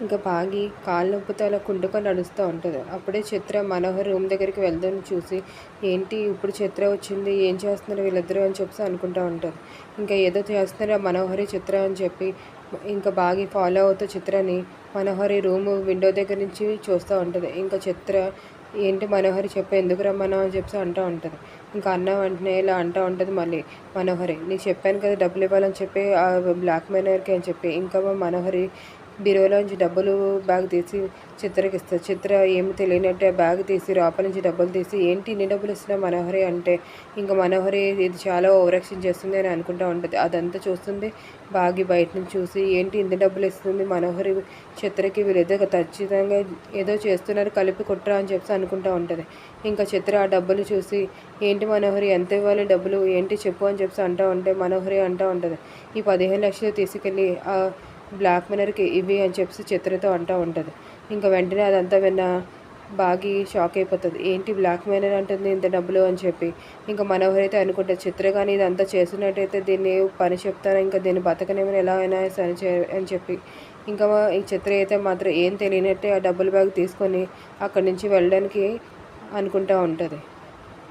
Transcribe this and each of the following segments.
ఇంకా బాగి కాళ్ళ నొప్పితో అలా కుంటుకొని నడుస్తూ ఉంటుంది. అప్పుడే చిత్ర మనోహర్ రూమ్ దగ్గరికి వెళ్దాం చూసి ఏంటి ఇప్పుడు చిత్ర వచ్చింది? ఏం చేస్తున్నారు వీళ్ళిద్దరూ? అని చెప్పి అనుకుంటూ ఉంటుంది. ఇంకా ఏదో చేస్తున్నారో మనోహరి చిత్ర అని చెప్పి ఇంకా బాగా ఫాలో అవుతూ చిత్రని మనోహరి రూమ్ విండో దగ్గర నుంచి చూస్తూ ఉంటుంది. ఇంకా చిత్ర ఏంటి మనోహరి చెప్పి ఎందుకు రమ్మన్నావు? అని చెప్పి అంటూ ఉంటుంది. ఇంకా అన్న వెంటనే ఇలా అంటూ ఉంటుంది మళ్ళీ మనోహరి నీకు చెప్పాను కదా డబ్బులు ఇవ్వాలని చెప్పి ఆ బ్లాక్ మెయిలర్కి అని చెప్పి ఇంకా మనోహరి బీరువాలోంచి డబ్బులు బ్యాగ్ తీసి చిత్రకి ఇస్తారు చిత్ర ఏమి తెలియనట్టే బ్యాగ్ తీసి లోపల నుంచి డబ్బులు తీసి ఏంటి ఇన్ని డబ్బులు ఇస్తున్నా మనోహరి? అంటే ఇంకా మనోహరి ఇది చాలా ఓవరాక్షన్ చేస్తుంది అని అనుకుంటూ ఉంటుంది. అదంతా చూస్తుంది బాగి బయట నుంచి చూసి ఏంటి ఇంత డబ్బులు ఇస్తుంది మనోహరి? చిత్రకి వీళ్ళిద్దరు ఖచ్చితంగా ఏదో చేస్తున్నారు కలిపి కుట్రా అని చెప్పి అనుకుంటూ ఉంటుంది. ఇంకా చిత్ర ఆ డబ్బులు చూసి ఏంటి మనోహరి? ఎంత ఇవ్వాలి డబ్బులు? ఏంటి చెప్పు అని చెప్పి అంటూ ఉంటే మనోహరి అంటూ ఉంటుంది ఈ పదిహేను లక్షలు తీసుకెళ్ళి బ్లాక్ మినర్కి ఇవి అని చెప్పి చిత్రతో అంటూ ఉంటుంది. ఇంకా వెంటనే అదంతా విన్న బాగి షాక్ అయిపోతుంది. ఏంటి బ్లాక్ మెయిలర్ అంటుంది ఇంత డబ్బులు అని చెప్పి. ఇంకా మనోహర్ అయితే అనుకుంటారు చిత్ర కానీ ఇదంతా చేసినట్టయితే దీన్ని పని చెప్తాను ఇంకా దీన్ని బతకనేమని ఎలా అయినా సరి అని చెప్పి. ఇంకా ఈ చిత్ర అయితే మాత్రం ఏం తెలియనట్టే ఆ డబ్బుల బ్యాగ్ తీసుకొని అక్కడి నుంచి వెళ్ళడానికి అనుకుంటూ ఉంటుంది.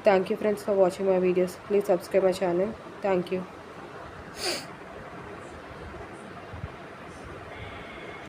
Thank you friends for watching my videos please subscribe my channel thank you